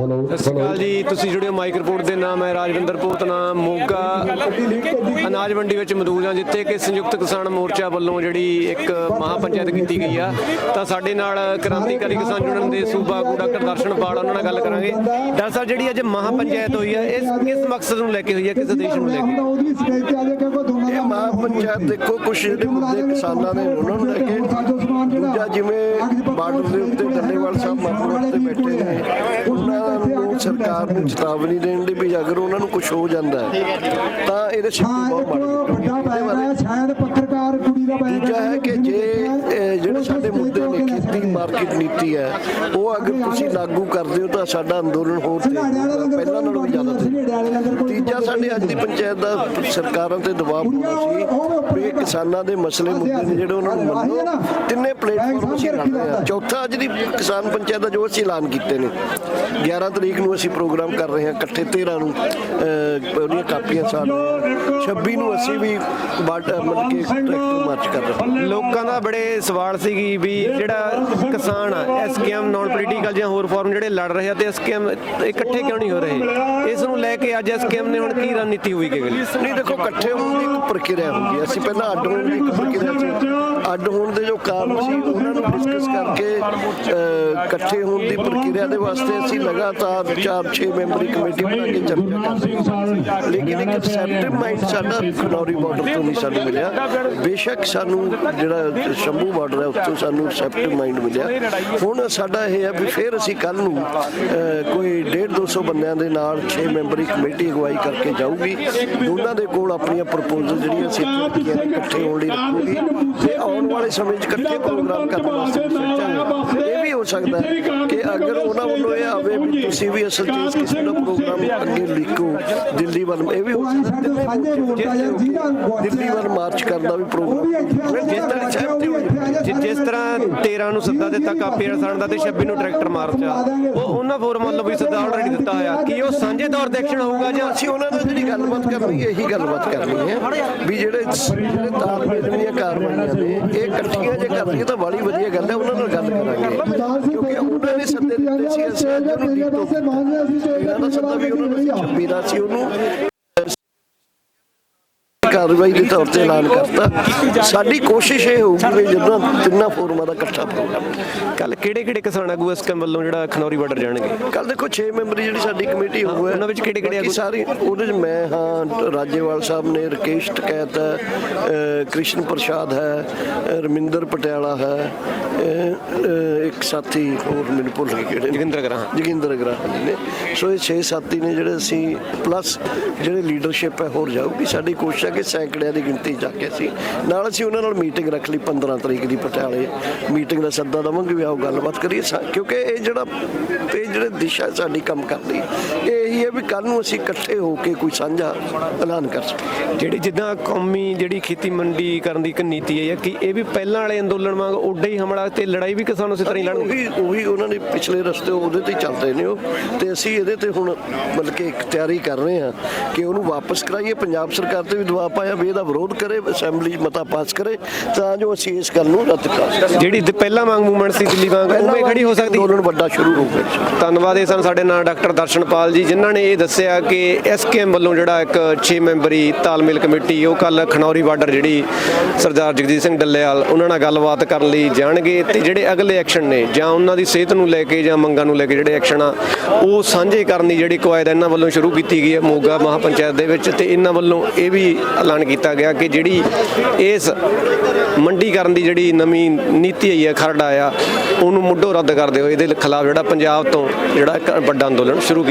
ਸਤਿ ਸ਼੍ਰੀ ਅਕਾਲ ਜੀ ਤੁਸੀਂ ਜੁੜਿਓ ਮਾਈਕ ਰਿਪੋਰਟ ਦੇ ਨਾਮ ਹੈ ਰਾਜਵਿੰਦਰ ਪੋਤਨਾ ਮੋਗਾ। ਅਨਾਜ ਮੰਡੀ ਵਿੱਚ ਮੌਜੂਦ ਹਾਂ ਜਿੱਥੇ ਕਿ ਸੰਯੁਕਤ ਕਿਸਾਨ ਮੋਰਚਾ ਵੱਲੋਂ ਜਿਹੜੀ ਇੱਕ ਮਹਾ ਪੰਚਾਇਤ ਕੀਤੀ ਗਈ ਆ। ਤਾਂ ਸਾਡੇ ਨਾਲ ਕ੍ਰਾਂਤੀਕਾਰੀ ਕਿਸਾਨ ਯੂਨੀਅਨ ਦੇ ਸੂਬਾ ਆਗੂ ਡਾਕਟਰ ਦਰਸ਼ਨਪਾਲ ਉਹਨਾਂ ਨਾਲ ਗੱਲ ਕਰਾਂਗੇ। ਡਾਕਟਰ ਸਾਹਿਬ ਜਿਹੜੀ ਅੱਜ ਮਹਾ ਪੰਚਾਇਤ ਹੋਈ ਹੈ ਇਸ ਕਿਸ ਮਕਸਦ ਨੂੰ ਲੈ ਕੇ ਹੋਈ ਹੈ ਕਿਸ ਉਦੇਸ਼ ਨੂੰ ਲੈ ਕੇ? ਇਹ ਮਹਾਂ ਪੰਚਾਇਤ ਦੇਖੋ ਕੁਛ ਜਿਹੜੇ ਮੁੱਦੇ ਕਿਸਾਨਾਂ ਦੇ ਉਹਨਾਂ ਨੂੰ ਲੈ ਕੇ ਦੂਜਾ ਜਿਵੇਂ ਬਾਰਡਰ ਦੇ ਉੱਤੇ ਡੱਲੇਵਾਲ ਸਾਹਿਬ ਮਾਪੂਰ ਤੇ ਬੈਠੇ ਨੇ ਉਹਨਾਂ ਨੂੰ ਸਰਕਾਰ ਨੂੰ ਚੇਤਾਵਨੀ ਦੇਣ ਦੀ ਵੀ ਅਗਰ ਉਹਨਾਂ ਨੂੰ ਕੁਝ ਹੋ ਜਾਂਦਾ ਤਾਂ ਇਹਦੇ ਸਿੱਧੇ ਬਹੁਤ ਇਹਦੇ ਬਾਰੇ ਸ਼ਾਇਦ ਪੱਤਰਕਾਰ ਕੁੜੀ ਦਾ ਦੂਜਾ ਹੈ ਕਿ ਜੇ ਜਿਹੜੇ ਸਾਡੇ ਮੁੱਦੇ ਨੇ ਖੇਤੀ ਮਾਰਕੀਟ ਨੀਤੀ ਹੈ ਉਹ ਅਗਰ ਤੁਸੀਂ ਲਾਗੂ ਕਰਦੇ ਹੋ ਤਾਂ ਸਾਡਾ ਅੰਦੋਲਨ ਹੋਰ ਤੇਜ਼ ਪਹਿਲਾਂ ਨਾਲੋਂ ਵੀ ਜ਼ਿਆਦਾ ਤੇਜ਼। ਤੀਜਾ ਸਾਡੇ ਅੱਜ ਦੀ ਪੰਚਾਇਤ ਦਾ ਸਰਕਾਰਾਂ ਤੇ ਦਬਾਅ ਪਾਉਣਾ ਸੀ ਵੀ ਕਿਸਾਨਾਂ ਦੇ ਮਸਲੇ ਮੁੱਦੇ ਨੇ ਜਿਹੜੇ ਉਹਨਾਂ ਨੂੰ ਮੰਨੋ। ਤਿੰਨੇ ਪਲੇਟਫਾਰਮ ਅਸੀਂ ਲੜ ਰਹੇ ਚੌਥਾ ਅੱਜ ਦੀ ਕਿਸਾਨ ਪੰਚਾਇਤ ਦਾ ਜੋ ਅਸੀਂ ਐਲਾਨ ਕੀਤੇ ਨੇ। 11 ਤਰੀਕ ਨੂੰ ਅਸੀਂ ਪ੍ਰੋਗਰਾਮ ਕਰ ਰਹੇ ਹਾਂ ਇਕੱਠੇ 13 ਨੂੰ ਉਹਦੀਆਂ ਕਾਪੀਆਂ ਸਾੜ 26 ਨੂੰ ਅਸੀਂ ਵੀ ਬਾਟ ਮਤਲਬ ਕਿ ਟਰੈਕਟਰ ਮਾਰਚ ਕਰ ਰਹੇ ਲੋਕਾਂ ਦਾ ਬੜੇ ਸਵਾਲ ਸੀਗੀ ਵੀ ਜਿਹੜਾ ਕਿਸਾਨ ਆ ਐਸਕੇਐਮ ਨਾਨ ਪੋਲੀਟੀਕਲ ਜਾਂ ਹੋਰ ਫਾਰਮ ਜਿਹੜੇ ਲੜ ਰਹੇ ਆ ਤੇ ਐਸਕੇਐਮ ਇਕੱਠੇ ਕਿਉਂ ਨਹੀਂ ਹੋ ਰਹੇ? ਇਸ ਨੂੰ ਲੈ ਕੇ ਅੱਜ ਐਸਕੇਐਮ ਨੇ ਹੁਣ ਕੀ ਰਣਨੀਤੀ ਹੋਈ ਕਿ ਨਹੀਂ ਦੇਖੋ, ਇਕੱਠੇ ਹੋਣ ਦੀ ਇੱਕ ਪ੍ਰਕਿਰਿਆ ਹੁੰਦੀ ਹੈ। ਅਸੀਂ ਪਹਿਲਾਂ ਅੱਡ ਹੋਣ ਦੀ ਇੱਕ ਪ੍ਰਕਿਰਿਆ ਸੀ ਅੱਡ ਹੋਣ ਦੇ ਜੋ ਕਾਰਨ ਸੀ ਉਹਨਾਂ ਨੂੰ ਡਿਸਕਸ ਕਰਕੇ ਇਕੱਠੇ ਹੋਣ ਦੀ ਪ੍ਰਕਿਰਿਆ ਦੇ ਵਾਸਤੇ ਅਸੀਂ ਲਗਾਤਾਰ 4-6 ਮੈਂਬਰੀ ਕਮੇਟੀ ਬਣਾ ਕੇ ਚਰਚਾ ਕਰ ਲੇਕਿਨ ਇੱਕ ਸੈਪਟਿਵ ਮਾਈਂਡ ਸਾਡਾ ਖਨੌਰੀ ਬਾਰਡਰ ਤੋਂ ਨਹੀਂ ਸਾਨੂੰ ਮਿਲਿਆ। ਬੇਸ਼ੱਕ ਸਾਨੂੰ ਜਿਹੜਾ ਸ਼ੰਭੂ ਬਾਰਡਰ ਹੈ ਉਸ ਤੋਂ ਸਾਨੂੰ ਸੈਪਟਿਵ ਮਾਈਂਡ ਮਿਲਿਆ। ਹੁਣ ਸਾਡਾ ਇਹ ਹੈ ਵੀ ਫਿਰ ਅਸੀਂ ਕੱਲ ਨੂੰ ਅਹ, ਕੋਈ 1.5 200 ਬੰਦਿਆਂ ਦੇ ਨਾਲ 6 ਮੈਂਬਰੀ ਕਮੇਟੀ ਅਗਵਾਈ ਕਰਕੇ ਜਾਊਗੀ। ਦੋਨਾਂ ਦੇ ਕੋਲ ਆਪਣੀਆਂ ਪ੍ਰਪੋਜ਼ਲ ਜਿਹੜੀਆਂ ਅਸੀਂ ਇਕੱਠੇ ਹੋਣ ਲਈ ਰੱਖੂਗੀ। ਸਮੇਂ 'ਚ ਇਕੱਠੇ ਪ੍ਰੋਗਰਾਮ ਕਰਨ ਹੋ ਸਕਦਾ ਕਿ ਅਗਰ ਉਹਨਾਂ ਵੱਲੋਂ ਇਹ ਆਵੇ ਵੀ ਤੁਸੀਂ ਵੀ ਅਸਲ 'ਚ ਇਸ ਕਿਸਮ ਦਾ ਪ੍ਰੋਗਰਾਮ ਅੱਗੇ ਲਿਖੋ ਦਿੱਲੀ ਵੱਲ ਇਹ ਵੀ ਹੋ ਸਕਦਾ ਦਿੱਲੀ ਵੱਲ ਮਾਰਚ ਕਰਨ ਦਾ ਵੀ ਪ੍ਰੋਗਰਾਮ ਜਿਸ ਤਰ੍ਹਾਂ ਜਿਸ ਤਰ੍ਹਾਂ 13 ਨੂੰ ਸੱਦਾ ਦਿੱਤਾ ਕਾਪੀ ਰਸਾਣ ਦਾ ਤੇ 26 ਨੂੰ ਟਰੈਕਟਰ ਮਾਰਚ ਆ। ਉਹ ਉਹਨਾਂ ਫੋਰਮ ਵੱਲੋਂ ਵੀ ਸੱਦਾ ਆਲਰੇਡੀ ਦਿੱਤਾ ਹੋਇਆ ਕੀ ਉਹ ਸਾਂਝੇ ਤੌਰ ਤੇ ਐਕਸ਼ਨ ਹੋਊਗਾ ਜਾਂ ਅਸੀਂ ਉਹਨਾਂ ਨਾਲ ਜਿਹੜੀ ਗੱਲਬਾਤ ਕਰਨੀ ਹੈ ਇਹੀ ਗੱਲਬਾਤ ਕਰਨੀ ਹੈ ਵੀ ਜਿਹੜੇ ਤਾਲਮੇਲ ਦੀਆਂ ਕਾਰਵਾਈਆਂ ਨੇ ਇਹ ਇਕੱਠੀਆਂ ਜੇ ਕਰਦੀਆਂ ਤਾਂ ਬੜੀ ਵਧੀਆ ਗੱਲ ਹੈ ਉਹਨਾਂ ਨਾਲ ਗੱਲ ਕਰਾਂਗੇ ਕਿਉਂਕਿ ਉਹਨਾਂ ਨੇ ਸੱਦੇ ਦਿੱਤੇ ਸੀ ਅਸੀਂ ਅੱਜ ਇਹਨਾਂ ਦਾ ਸੱਦਾ ਵੀ ਉਹਨਾਂ ਨੇ 26 ਦਾ ਸੀ ਉਹਨੂੰ। ਕਾਰਵਾਈ ਦੇ ਤੌਰ ਤੇ ਐਲਾਨ ਕਰਤਾ। ਸਾਡੀ ਕੋਸ਼ਿਸ਼ ਇਹ ਹੋਊਗੀ ਵੀ ਜਦੋਂ ਤਿੰਨਾਂ ਫੋਰਮਾਂ ਦਾ ਇਕੱਠਾ ਪ੍ਰੋਗਰਾਮ ਕੱਲ ਕਿਹੜੇ ਕਿਹੜੇ ਕਿਸਾਨ ਆਗੂ ਇਸ ਕੰਮ ਵੱਲੋਂ ਜਿਹੜਾ ਖਨੌਰੀ ਬਾਰਡਰ ਜਾਣਗੇ? ਕੱਲ ਦੇਖੋ 6 ਮੈਂਬਰੀ ਜਿਹੜੀ ਸਾਡੀ ਕਮੇਟੀ ਹੋਊ ਹੈ ਉਹਨਾਂ ਵਿੱਚ ਕਿਹੜੇ- ਕਿਹੜੇ ਬਾਕੀ ਸਾਰੀ ਉਹਦੇ ਵਿੱਚ ਮੈਂ ਹਾਂ ਰਾਜੇਵਾਲ ਸਾਹਿਬ ਨੇ ਰਕੇਸ਼ ਟਕੈਤ ਹੈ ਕ੍ਰਿਸ਼ਨ ਪ੍ਰਸਾਦ ਹੈ ਰਮਿੰਦਰ ਪਟਿਆਲਾ ਹੈ ਇੱਕ ਸਾਥੀ ਹੋਰ ਮੈਨੂੰ ਭੁੱਲ ਗਏ ਕਿਹੜੇ। ਜੋਗਿੰਦਰ ਗਰਾਂ ਜੋਗਿੰਦਰ ਗ੍ਰਾਹਮ ਜੀ ਨੇ। ਸੋ ਇਹ 6 ਸਾਥੀ ਨੇ ਜਿਹੜੇ ਅਸੀਂ ਪਲੱਸ ਜਿਹੜੇ ਲੀਡਰਸ਼ਿਪ ਹੈ ਹੋਰ ਜਾਊਗੀ। ਸਾਡੀ ਕੋਸ਼ਿਸ਼ ਹੈ ਕਿ ਸੈਂਕੜਿਆਂ ਦੀ ਗਿਣਤੀ ਜਾ ਕੇ ਅਸੀਂ ਨਾਲ ਅਸੀਂ ਉਹਨਾਂ ਨਾਲ ਮੀਟਿੰਗ ਰੱਖ ਲਈ 15 ਤਰੀਕ ਦੀ ਪਟਿਆਲੇ। ਮੀਟਿੰਗ ਦਾ ਸੱਦਾ ਦਵਾਂਗੇ ਵੀ ਆਓ ਗੱਲਬਾਤ ਕਰੀਏ। ਸਾ- ਕਿਉਂਕਿ ਇਹ ਜਿਹੜਾ ਇਹ ਜਿਹੜੇ ਦਿਸ਼ਾ ਸਾਡੀ ਕੰਮ ਕਰਦੀ ਇਹ ਇਹੀ ਹੈ ਵੀ ਕੱਲ ਨੂੰ ਅਸੀਂ ਇਕੱਠੇ ਹੋ ਕੇ ਕੋਈ ਸਾਂਝਾ ਐਲਾਨ ਕਰ ਸਕੀਏ। ਜਿਹੜੀ ਜਿੱਦਾਂ ਕੌਮੀ ਜਿਹੜੀ ਖੇਤੀ ਮੰਡੀ ਕਰਨ ਦੀ ਇੱਕ ਨੀਤੀ ਹੈ ਕਿ ਇਹ ਵੀ ਪਹਿਲਾਂ ਵਾਲੇ ਅੰਦੋਲਨ ਵਾਂਗ ਉੱਡਾ ਹੀ ਹਮਲਾ ਤੇ ਲੜਾਈ ਵੀ ਕਿਸਾਨ ਉਸੇ ਤਰ੍ਹਾਂ ਹੀ ਲੜਨਗੇ? ਉਹੀ ਉਹੀ ਉਹਨਾਂ ਨੇ ਪਿਛਲੇ ਰਸਤੇ ਉਹਦੇ ਤੇ ਹੀ ਚੱਲਦੇ ਨੇ ਉਹ। ਤੇ ਅਸੀਂ ਇਹਦੇ ਤੇ ਹੁਣ ਮਤਲਬ ਕਿ ਇੱਕ ਤਿਆਰੀ ਕਰ ਰਹੇ ਹਾਂ ਕਿ ਉਹਨੂੰ ਵਾਪਸ ਕਰਾਈਏ। ਪੰਜਾਬ ਸਰਕਾਰ ਤੇ ਵੀ ਦਬਾਅ ਪਾਇਆ ਵੀ ਇਹਦਾ ਵਿਰੋਧ ਕਰੇ ਅਸੈਂਬਲੀ ਮਤਾ ਪਾਸ ਕਰੇ ਤਾਂ ਜੋ ਅਸੀਂ ਇਸ ਗੱਲ ਨੂੰ ਰੱਦ ਕਰ ਸਕੀਏ। ਜਿਹੜੀ ਪਹਿਲਾਂ ਵਾਂਗ ਮੂਵਮੈਂਟ ਸੀ ਦਿੱਲੀ ਵਾਂਗ ਉਵੇਂ ਖੜੀ ਹੋ ਸਕਦੀ? ਅੰਦੋਲਨ ਵੱਡਾ ਸ਼ੁਰੂ ਹੋਊਗਾ ਧੰਨਵਾਦ ਇਹ ਸਨ ਸਾਡੇ ਨਾਲ ਡਾਕਟਰ ਦਰਸ਼ਨਪਾਲ ਜੀ ਜਿਨ੍ਹਾਂ ਨੇ ਇਹ ਦੱਸਿਆ ਕਿ ਐਸਕੇਐਮ ਵੱਲੋਂ ਜਿਹੜਾ ਇੱਕ 6 ਮੈਂਬਰੀ ਤਾਲਮੇਲ ਕਮੇਟੀ ਉਹ ਕੱਲ ਖਨੌਰੀ ਬਾਰਡਰ ਜਿਹੜੀ ਸਰਦਾਰ ਜਗਜੀਤ ਸਿੰਘ ਡੱਲੇਵਾਲ, ਉਹਨਾਂ ਨਾਲ ਗੱਲਬਾਤ ਕਰਨ ਲਈ, ਜਾਣਗੇ ਤੇ ਜਿਹੜੇ ਅਗਲੇ ਐਕਸ਼ਨ ਨੇ, ਜਾਂ ਉਹਨਾਂ ਦੀ ਸਿਹਤ ਨੂੰ ਲੈ ਕੇ ਜਾਂ ਮੰਗਾਂ ਨੂੰ ਲੈ ਕੇ ਜਿਹੜੇ ਐਕਸ਼ਨ ਆ, ਉਹ ਸਾਂਝੇ ਕਰਨ ਦੀ ਜਿਹੜੀ ਕਵਾਇਦ ਇਹਨਾਂ ਵੱਲੋਂ ਸ਼ੁਰੂ ਕੀਤੀ ਗਈ ਹੈ ਮੋਗਾ ਮਹਾਪੰਚਾਇਤ ਦੇ ਵਿੱਚ ਤੇ ਇਹਨਾਂ ਵੱਲੋਂ ਇਹ ਵੀ ਐਲਾਨ ਕੀਤਾ ਗਿਆ ਕਿ ਜਿਹੜੀ ਇਸ ਮੰਡੀਕਰਨ ਦੀ ਜਿਹੜੀ ਨਵੀਂ ਨੀਤੀ ਆਈ ਹੈ, ਖਰੜਾ ਆ ਉਹਨੂੰ ਮੁੱਢੋਂ ਰੱਦ ਕਰਦੇ ਹੋਏ ਇਹਦੇ ਖਿਲਾਫ ਜਿਹੜਾ ਪੰਜਾਬ ਤੋਂ ਜਿਹੜਾ ਵੱਡਾ ਅੰਦੋਲਨ ਸ਼ੁਰੂ ਕੀਤਾ